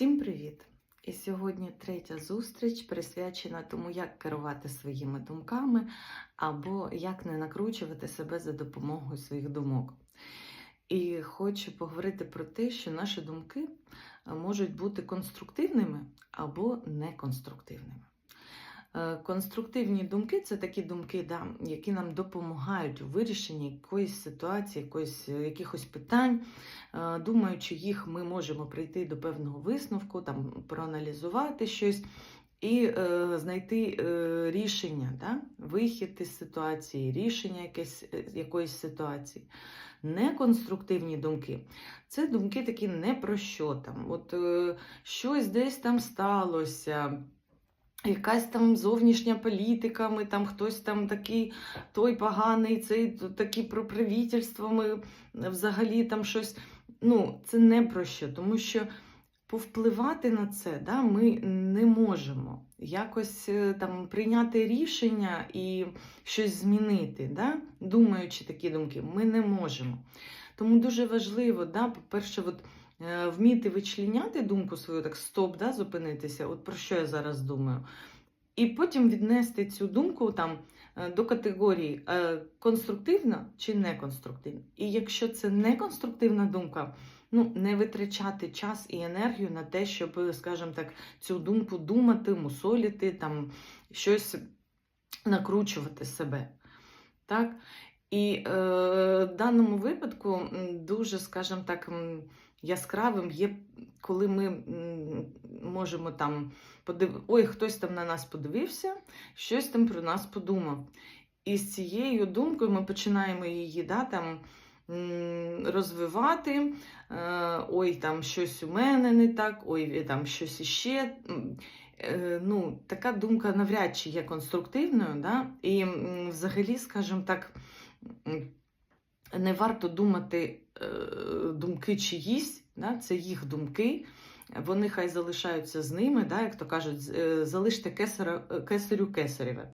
Всім привіт! І сьогодні третя зустріч присвячена тому, як керувати своїми думками або як не накручувати себе за допомогою своїх думок. І хочу поговорити про те, що наші думки е, можуть бути конструктивними або неконструктивними. Е, Конструктивні думки це такі думки, да, які нам допомагають у вирішенні якоїсь ситуації, якоїсь, е, якихось питань. Е, Думаючи їх, ми можемо прийти до певного висновку, там, проаналізувати щось і е, знайти е, рішення, да? вихід із ситуації, рішення якесь, якоїсь ситуації. Неконструктивні думки це думки такі не про що там. От е, щось десь там сталося. Якась там зовнішня політика, ми там хтось там такий, той поганий, цей такий про правительство, ми взагалі там щось. Ну, це не про що, тому що повпливати на це да, ми не можемо. Якось е, там прийняти рішення і щось змінити, да, думаючи такі думки, ми не можемо. Тому дуже важливо, да, по-перше, от, вміти вичленяти думку свою, так стоп, да, зупинитися, от про що я зараз думаю. І потім віднести цю думку там е, до категорії е, конструктивна чи неконструктивна. І якщо це неконструктивна думка, ну не витрачати час і енергію на те, щоб, скажімо так, цю думку думати, мусоліти, там щось накручувати себе. Так? І е, в даному випадку дуже, скажімо так, яскравим є, коли ми можемо там подив... ой, хтось там на нас подивився, щось там про нас подумав. І з цією думкою ми починаємо її да, там, розвивати. Е, Ой, там щось у мене не так, ой, там щось іще. Е, Ну, така думка навряд чи є конструктивною, да? і взагалі, скажімо так, не варто думати е, думки чиїсь, да? це їх думки. Вони хай залишаються з ними, да? як то кажуть, е, залиште кесаря, кесарю кесареве.